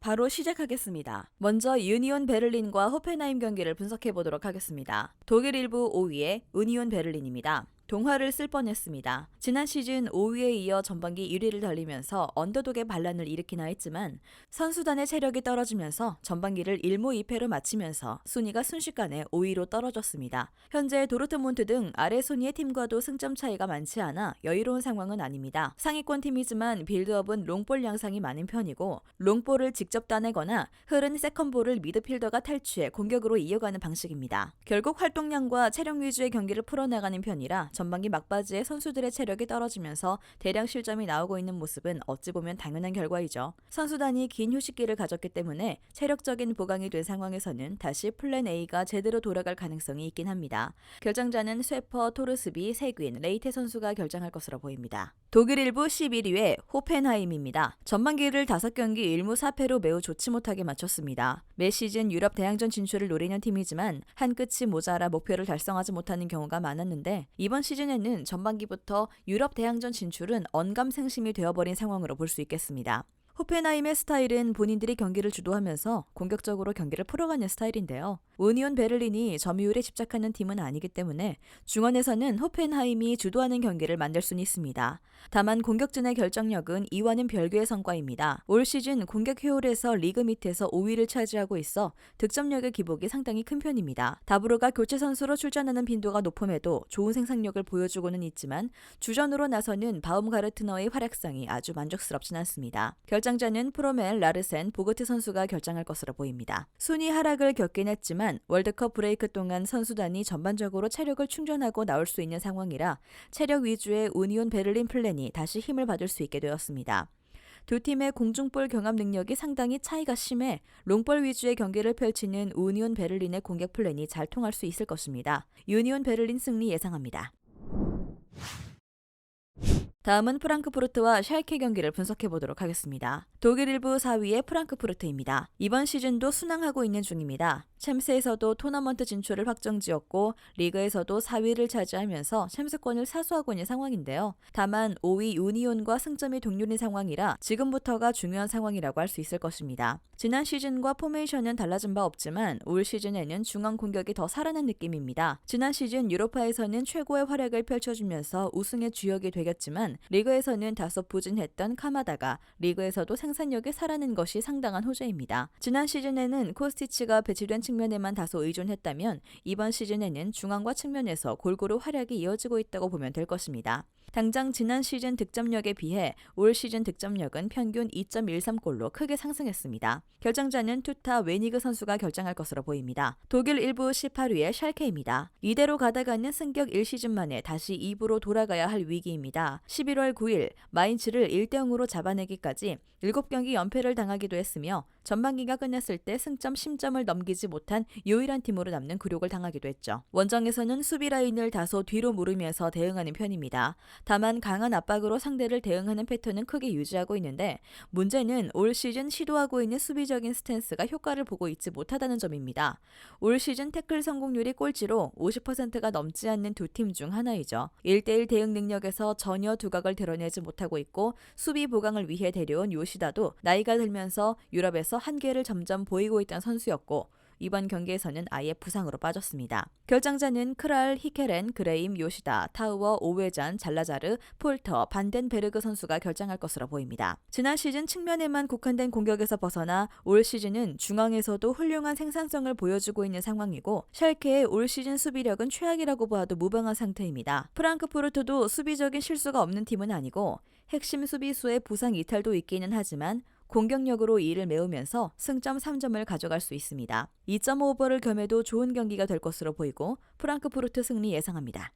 바로 시작하겠습니다. 먼저 유니온 베를린과 호펜하임 경기를 분석해 보도록 하겠습니다. 독일 일부 5위의 유니온 베를린입니다. 동화를 쓸 뻔했습니다. 지난 시즌 5위에 이어 전반기 1위를 달리면서 언더독의 반란을 일으키나 했지만 선수단의 체력이 떨어지면서 전반기를 1무 2패로 마치면서 순위가 순식간에 5위로 떨어졌습니다. 현재 도르트문트 등 아래 순위의 팀과도 승점 차이가 많지 않아 여유로운 상황은 아닙니다. 상위권 팀이지만 빌드업은 롱볼 양상이 많은 편이고 롱볼을 직접 따내거나 흐른 세컨볼을 미드필더가 탈취해 공격으로 이어가는 방식입니다. 결국 활동량과 체력 위주의 경기를 풀어나가는 편이라 전반기 막바지에 선수들의 체력이 떨어지면서 대량 실점이 나오고 있는 모습은 어찌 보면 당연한 결과이죠. 선수단이 긴 휴식기를 가졌기 때문에 체력적인 보강이 된 상황에서는 다시 플랜 A가 제대로 돌아갈 가능성이 있긴 합니다. 결정자는 쇠퍼, 토르스비, 세귄, 레이테 선수가 결정할 것으로 보입니다. 독일 일부 11위의 호펜하임입니다. 전반기를 5경기 1무 4패로 매우 좋지 못하게 마쳤습니다. 매 시즌 유럽 대항전 진출을 노리는 팀이지만 한 끝이 모자라 목표를 달성하지 못하는 경우가 많았는데 이번 시즌에는 전반기부터 유럽 대항전 진출은 언감생심이 되어버린 상황으로 볼 수 있겠습니다. 호펜하임의 스타일은 본인들이 경기를 주도하면서 공격적으로 경기를 풀어가는 스타일인데요. 우니온 베를린이 점유율에 집착하는 팀은 아니기 때문에 중원에서는 호펜하임이 주도하는 경기를 만들 수는 있습니다. 다만 공격진의 결정력은 이와는 별개의 성과입니다. 올 시즌 공격 효율에서 리그 밑에서 5위를 차지하고 있어 득점력의 기복이 상당히 큰 편입니다. 다브로가 교체 선수로 출전하는 빈도가 높음에도 좋은 생산력을 보여주고는 있지만 주전으로 나서는 바움가르트너의 활약상이 아주 만족스럽진 않습니다. 결정자는 프로멜, 라르센, 보그트 선수가 결정할 것으로 보입니다. 순위 하락을 겪긴 했지만 월드컵 브레이크 동안 선수단이 전반적으로 체력을 충전하고 나올 수 있는 상황이라 체력 위주의 우니온 베를린 플랜이 다시 힘을 받을 수 있게 되었습니다. 두 팀의 공중볼 경합 능력이 상당히 차이가 심해 롱볼 위주의 경기를 펼치는 우니온 베를린의 공격 플랜이 잘 통할 수 있을 것입니다. 유니온 베를린 승리 예상합니다. 다음은 프랑크푸르트와 샬케 경기를 분석해 보도록 하겠습니다. 독일 일부 4위의 프랑크푸르트입니다. 이번 시즌도 순항하고 있는 중입니다. 챔스에서도 토너먼트 진출을 확정지었고 리그에서도 4위를 차지하면서 챔스권을 사수하고 있는 상황인데요. 다만 5위 유니온과 승점이 동률인 상황이라 지금부터가 중요한 상황이라고 할 수 있을 것입니다. 지난 시즌과 포메이션은 달라진 바 없지만 올 시즌에는 중앙 공격이 더 살아난 느낌입니다. 지난 시즌 유로파에서는 최고의 활약을 펼쳐주면서 우승의 주역이 되겠지만 리그에서는 다소 부진했던 카마다가 리그에서도 생산력이 살아난 것이 상당한 호재입니다. 지난 시즌에는 코스티치가 배치된 측면에만 다소 의존했다면 이번 시즌에는 중앙과 측면에서 골고루 활약이 이어지고 있다고 보면 될 것입니다. 당장 지난 시즌 득점력에 비해 올 시즌 득점력은 평균 2.13골로 크게 상승했습니다. 결정자는 투타 웨니그 선수가 결정할 것으로 보입니다. 독일 일부 18위의 샬케입니다. 이대로 가다가는 승격 1시즌 만에 다시 2부로 돌아가야 할 위기입니다. 11월 9일 마인츠를 1대 0으로 잡아내기까지 7경기 연패를 당하기도 했으며 전반기가 끝났을 때 승점 10점을 넘기지 못한 유일한 팀으로 남는 굴욕을 당하기도 했죠. 원정에서는 수비 라인을 다소 뒤로 무르면서 대응하는 편입니다. 다만 강한 압박으로 상대를 대응하는 패턴은 크게 유지하고 있는데 문제는 올 시즌 시도하고 있는 수비적인 스탠스가 효과를 보고 있지 못하다는 점입니다. 올 시즌 태클 성공률이 꼴찌로 50%가 넘지 않는 두 팀 중 하나이죠. 1대1 대응 능력에서 전혀 두각을 드러내지 못하고 있고 수비 보강을 위해 데려온 요시다도 나이가 들면서 유럽에서 한계를 점점 보이고 있던 선수였고 이번 경기에서는 아예 부상으로 빠졌습니다. 결정자는 크랄, 히케렌, 그레임, 요시다, 타우어, 오웨잔, 잘라자르, 폴터, 반덴베르그 선수가 결정할 것으로 보입니다. 지난 시즌 측면에만 국한된 공격에서 벗어나 올 시즌은 중앙에서도 훌륭한 생산성을 보여주고 있는 상황이고 샬케의 올 시즌 수비력은 최악이라고 봐도 무방한 상태입니다. 프랑크푸르트도 수비적인 실수가 없는 팀은 아니고 핵심 수비수의 부상 이탈도 있기는 하지만 공격력으로 이를 메우면서 승점 3점을 가져갈 수 있습니다. 2.5오버를 겸해도 좋은 경기가 될 것으로 보이고 프랑크푸르트 승리 예상합니다.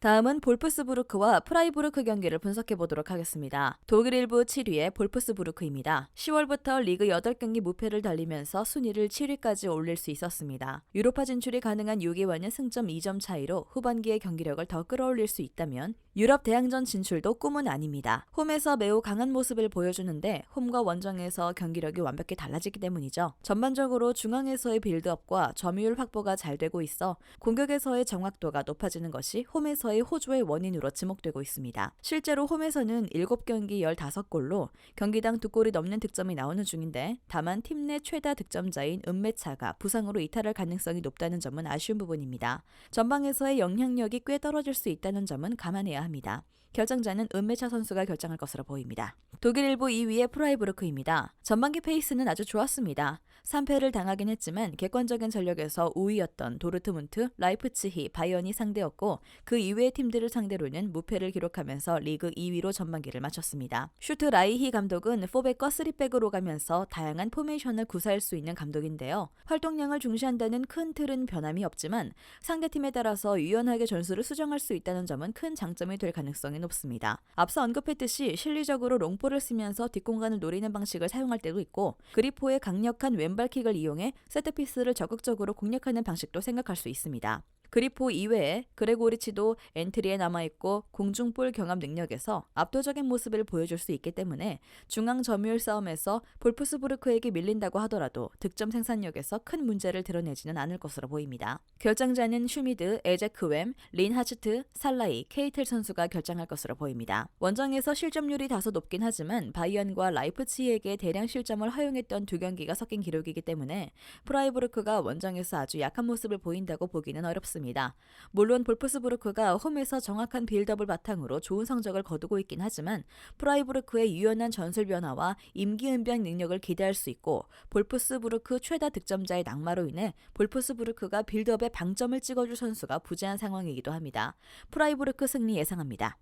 다음은 볼프스부르크와 프라이부르크 경기를 분석해 보도록 하겠습니다. 독일 일부 7위의 볼프스부르크입니다. 10월부터 리그 8경기 무패를 달리면서 순위를 7위까지 올릴 수 있었습니다. 유로파 진출이 가능한 6위와는 승점 2점 차이로 후반기의 경기력을 더 끌어올릴 수 있다면 유럽 대항전 진출도 꿈은 아닙니다. 홈에서 매우 강한 모습을 보여주는데 홈과 원정에서 경기력이 완벽히 달라지기 때문이죠. 전반적으로 중앙에서의 빌드업과 점유율 확보가 잘 되고 있어 공격에서의 정확도가 높아지는 것이 홈에서 홈에 서의 호조의 원인으로 지목되고 있습니다. 실제로 홈에서는 7경기 15골로 경기당 2골이 넘는 득점이 나오는 중인데 다만 팀 내 최다 득점자인 은메차가 부상으로 이탈할 가능성이 높다는 점은 아쉬운 부분입니다. 전방에서의 영향력이 꽤 떨어질 수 있다는 점은 감안해야 합니다. 결정자는 은메차 선수가 결정할 것으로 보입니다. 독일 일부 2위의 프라이부르크입니다. 전반기 페이스는 아주 좋았습니다. 3패를 당하긴 했지만 객관적인 전력에서 우위였던 도르트문트, 라이프치히, 바이언이 상대였고 그 이외의 팀들을 상대로는 무패를 기록하면서 리그 2위로 전반기를 마쳤습니다. 슈트 라이히 감독은 4백과 3백으로 가면서 다양한 포메이션을 구사할 수 있는 감독인데요. 활동량을 중시한다는 큰 틀은 변함이 없지만 상대팀에 따라서 유연하게 전술을 수정할 수 있다는 점은 큰 장점이 될 가능성이 높습니다. 앞서 언급했듯이 실리적으로 롱볼을 쓰면서 뒷공간을 노리는 방식을 사용할 때도 있고 그리포의 강력한 왼발킥을 이용해 세트피스를 적극적으로 공략하는 방식도 생각할 수 있습니다. 그리포 이외에 그레고리치도 엔트리에 남아있고 공중볼 경합 능력에서 압도적인 모습을 보여줄 수 있기 때문에 중앙 점유율 싸움에서 볼프스부르크에게 밀린다고 하더라도 득점 생산력에서 큰 문제를 드러내지는 않을 것으로 보입니다. 결정자는 슈미드, 에제크웸, 린 하츠트, 살라이, 케이틀 선수가 결정할 것으로 보입니다. 원정에서 실점률이 다소 높긴 하지만 바이언과 라이프치히에게 대량 실점을 허용했던 두 경기가 섞인 기록이기 때문에 프라이부르크가 원정에서 아주 약한 모습을 보인다고 보기는 어렵습니다. 있습니다. 물론 볼프스부르크가 홈에서 정확한 빌드업을 바탕으로 좋은 성적을 거두고 있긴 하지만 프라이부르크의 유연한 전술 변화와 임기응변 능력을 기대할 수 있고 볼프스부르크 최다 득점자의 낙마로 인해 볼프스부르크가 빌드업에 방점을 찍어줄 선수가 부재한 상황이기도 합니다. 프라이부르크 승리 예상합니다.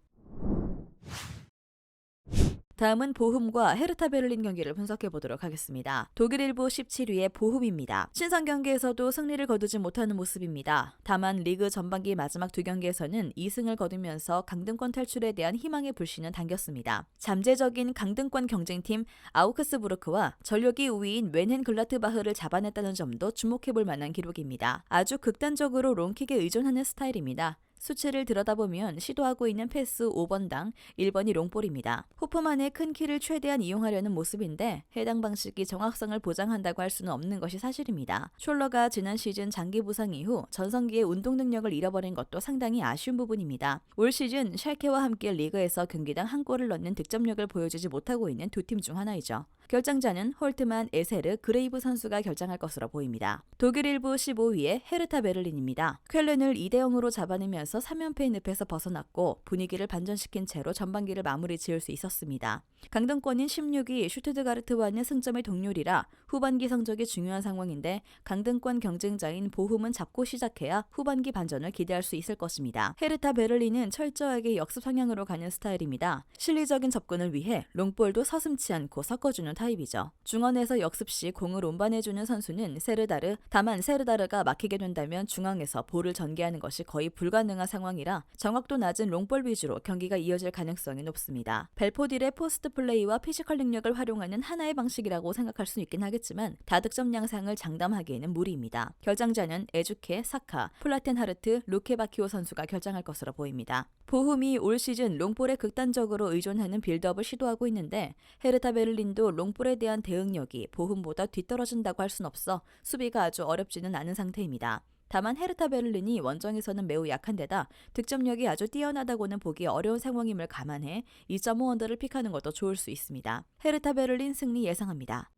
다음은 보훔과 헤르타 베를린 경기를 분석해 보도록 하겠습니다. 독일 일부 17위의 보훔입니다. 신선 경기에서도 승리를 거두지 못하는 모습입니다. 다만 리그 전반기 마지막 두 경기에서는 2승을 거두면서 강등권 탈출에 대한 희망의 불씨는 당겼습니다. 잠재적인 강등권 경쟁팀 아우크스부르크와 전력이 우위인 웬헨 글라트바흐를 잡아냈다는 점도 주목해 볼 만한 기록입니다. 아주 극단적으로 롱킥에 의존하는 스타일입니다. 수치를 들여다보면 시도하고 있는 패스 5번당 1번이 롱볼입니다. 호프만의 큰 키를 최대한 이용하려는 모습인데 해당 방식이 정확성을 보장한다고 할 수는 없는 것이 사실입니다. 숄러가 지난 시즌 장기 부상 이후 전성기의 운동 능력을 잃어버린 것도 상당히 아쉬운 부분입니다. 올 시즌 샬케와 함께 리그에서 경기당 한 골을 넣는 득점력을 보여주지 못하고 있는 두 팀 중 하나이죠. 결정자는 홀트만, 에세르, 그레이브 선수가 결정할 것으로 보입니다. 독일 일부 15위의 헤르타 베를린입니다. 쾰른을 2대 0으로 잡아내면서 3연패의 늪에서 벗어났고 분위기를 반전시킨 채로 전반기를 마무리 지을 수 있었습니다. 강등권인 16위 슈트드가르트와는 승점의 동률이라 후반기 성적이 중요한 상황인데 강등권 경쟁자인 보훔은 잡고 시작해야 후반기 반전을 기대할 수 있을 것입니다. 헤르타 베를린은 철저하게 역습 성향으로 가는 스타일입니다. 실리적인 접근을 위해 롱볼도 서슴치 않고 섞어주는 타입이죠. 중원에서 역습 시 공을 운반해주는 선수는 세르다르, 다만 세르다르가 막히게 된다면 중앙에서 볼을 전개하는 것이 거의 불가능 한 상황이라 정확도 낮은 롱볼 위주로 경기가 이어질 가능성이 높습니다. 벨포딜의 포스트 플레이와 피지컬 능력을 활용하는 하나의 방식이라고 생각할 수 있긴 하겠지만 다득점 양상을 장담하기에는 무리입니다. 결정자는 에주케, 사카, 플라텐 하르트, 루케 바키오 선수가 결정할 것으로 보입니다. 보훔이 올 시즌 롱볼에 극단적으로 의존하는 빌드업을 시도하고 있는데 헤르타 베를린도 롱볼에 대한 대응력이 보훔보다 뒤떨어진다고 할 순 없어 수비가 아주 어렵지는 않은 상태입니다. 다만 헤르타 베를린이 원정에서는 매우 약한 데다 득점력이 아주 뛰어나다고는 보기 어려운 상황임을 감안해 2.5 언더를 픽하는 것도 좋을 수 있습니다. 헤르타 베를린 승리 예상합니다.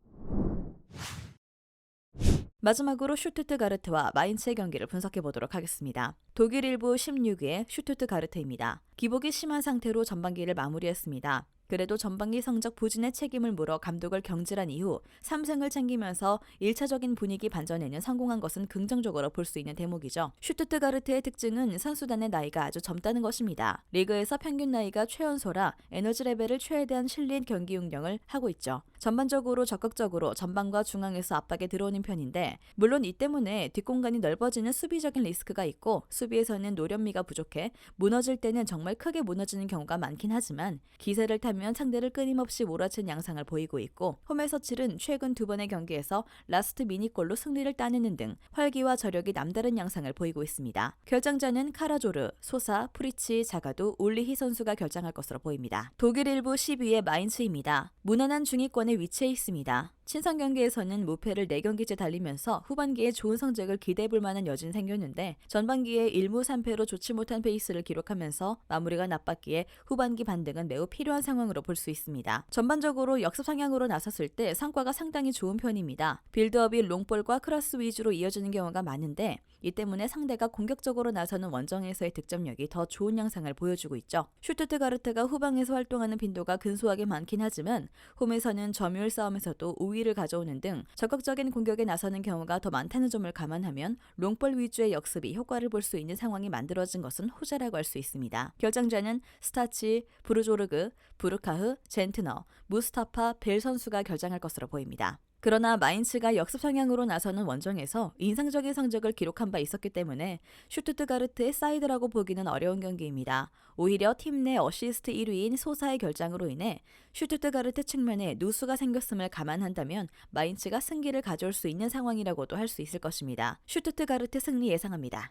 마지막으로 슈투트가르트와 마인츠의 경기를 분석해 보도록 하겠습니다. 독일 일부 16위의 슈투트가르트입니다. 기복이 심한 상태로 전반기를 마무리했습니다. 그래도 전반기 성적 부진의 책임을 물어 감독을 경질한 이후 3승을 챙기면서 1차적인 분위기 반전에는 성공한 것은 긍정적으로 볼 수 있는 대목이죠. 슈투트가르트의 특징은 선수단의 나이가 아주 젊다는 것입니다. 리그에서 평균 나이가 최연소라 에너지 레벨을 최대한 실린 경기 운영을 하고 있죠. 전반적으로 적극적으로 전방과 중앙에서 압박에 들어오는 편인데 물론 이 때문에 뒷공간이 넓어지는 수비적인 리스크가 있고 수비에서는 노련미가 부족해 무너질 때는 정말 크게 무너지는 경우가 많긴 하지만 기세를 타면 하면 상대를 끊임없이 몰아친 양상을 보이고 있고 홈에서 치른 최근 두 번의 경기에서 라스트 미니골로 승리를 따내는 등 활기와 저력이 남다른 양상을 보이고 있습니다. 결정자는 카라조르, 소사, 프리치, 자가도, 올리히 선수가 결정할 것으로 보입니다. 독일 일부 10위의 마인츠입니다. 무난한 중위권에 위치해 있습니다. 친선 경기에서는 무패를 4경기째 달리면서 후반기에 좋은 성적을 기대해 볼 만한 여진 생겼는데 전반기에 1무 3패로 좋지 못한 페이스를 기록하면서 마무리가 나빴기에 후반기 반등은 매우 필요한 상황으로 볼 수 있습니다. 전반적으로 역습 상향으로 나섰을 때 성과가 상당히 좋은 편입니다. 빌드업이 롱볼과 크로스 위주로 이어지는 경우가 많은데 이 때문에 상대가 공격적으로 나서는 원정에서의 득점력이 더 좋은 양상을 보여주고 있죠. 슈투트가르트가 후방에서 활동하는 빈도가 근소하게 많긴 하지만 홈에서는 점유율 싸움에서도 우위를 가져오는 등 적극적인 공격에 나서는 경우가 더 많다는 점을 감안하면 롱볼 위주의 역습이 효과를 볼 수 있는 상황이 만들어진 것은 호재라고 할 수 있습니다. 결정자는 스타치, 브루조르그, 부르카흐, 젠트너, 무스타파, 벨 선수가 결정할 것으로 보입니다. 그러나 마인츠가 역습 성향으로 나서는 원정에서 인상적인 성적을 기록한 바 있었기 때문에 슈투트가르트의 사이드라고 보기는 어려운 경기입니다. 오히려 팀 내 어시스트 1위인 소사의 결장으로 인해 슈투트가르트 측면에 누수가 생겼음을 감안한다면 마인츠가 승기를 가져올 수 있는 상황이라고도 할 수 있을 것입니다. 슈투트가르트 승리 예상합니다.